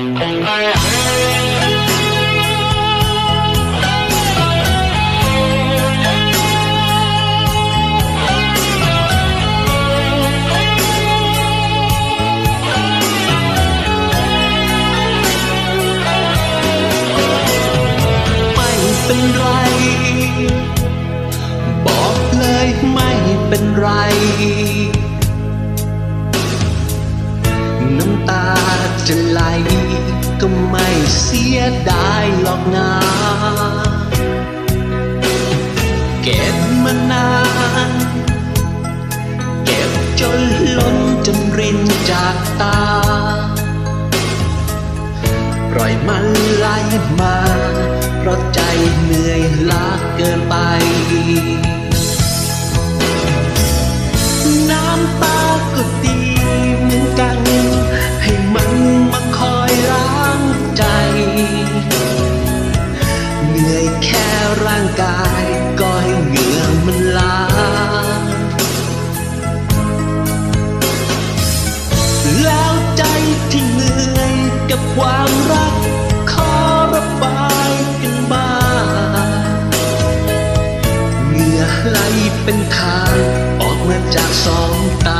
ไม่เป็นไร บอกเลยไม่เป็นไร ไม่เสียดายหรอกนะเก็บมานาน เก็บจนล้นจนรินจากตา ปล่อยมันไหลมา เพราะใจเหนื่อยล้าเกินไป น้ำตาก็ดีเหมือนกัน ให้มันมาคอยล้า ร่างกายก็ให้เหงื่อมันล้างแล้วใจที่เหนื่อยกับความรัก ขอระบายกันบ้างเหงื่อไหลเป็นทางออกมาจากสองตา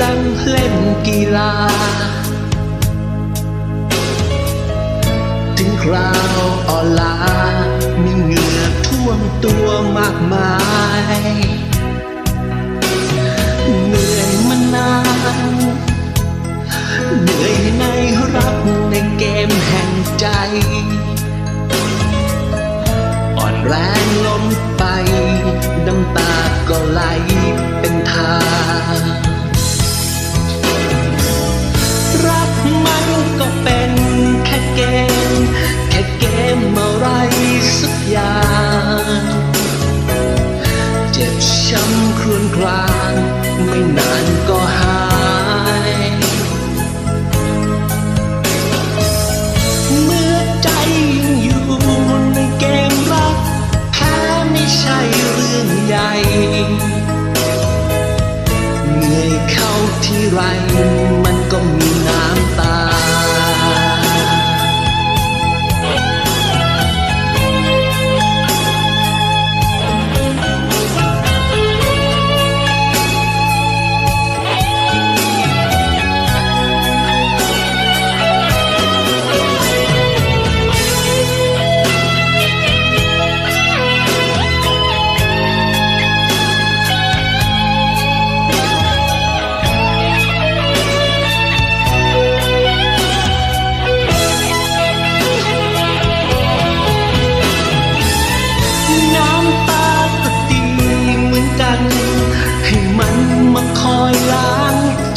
ดังเล่นกีฬา ถึงคราวอ่อนล้ามีเหงื่อท่วมตัวมากมาย อย่างเจ็บช้ำครวญครางไม่นานก็หายเมื่อใจยังอยู่ในเกมรักแพ้ไม่ใช่เรื่องใหญ่เหนื่อยเข้าที่ไร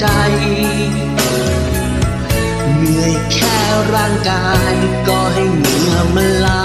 ใจ เหนื่อยแค่ร่างกายก็ให้เหงื่อมันลา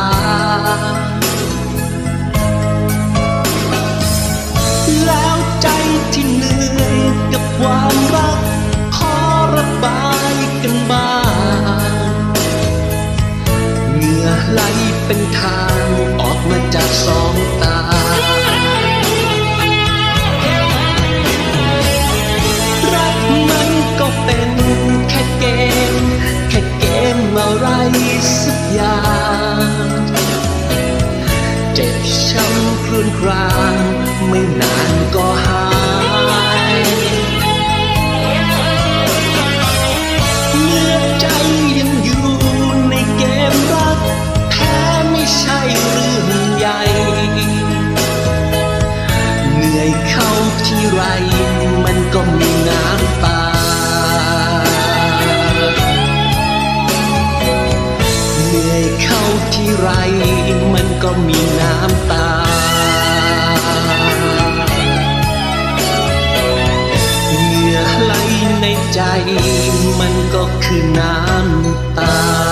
ครางไม่นานก็หายเมื่อใจยังอยู่ในเกมรัก แพ้ไม่ใช่เรื่องใหญ่ เหนื่อยเข้าที่ไร มันก็มีน้ำตาเหนื่อยเข้าที่ไร มันก็มีน้ำตา ในใจ มันก็คือน้ำตา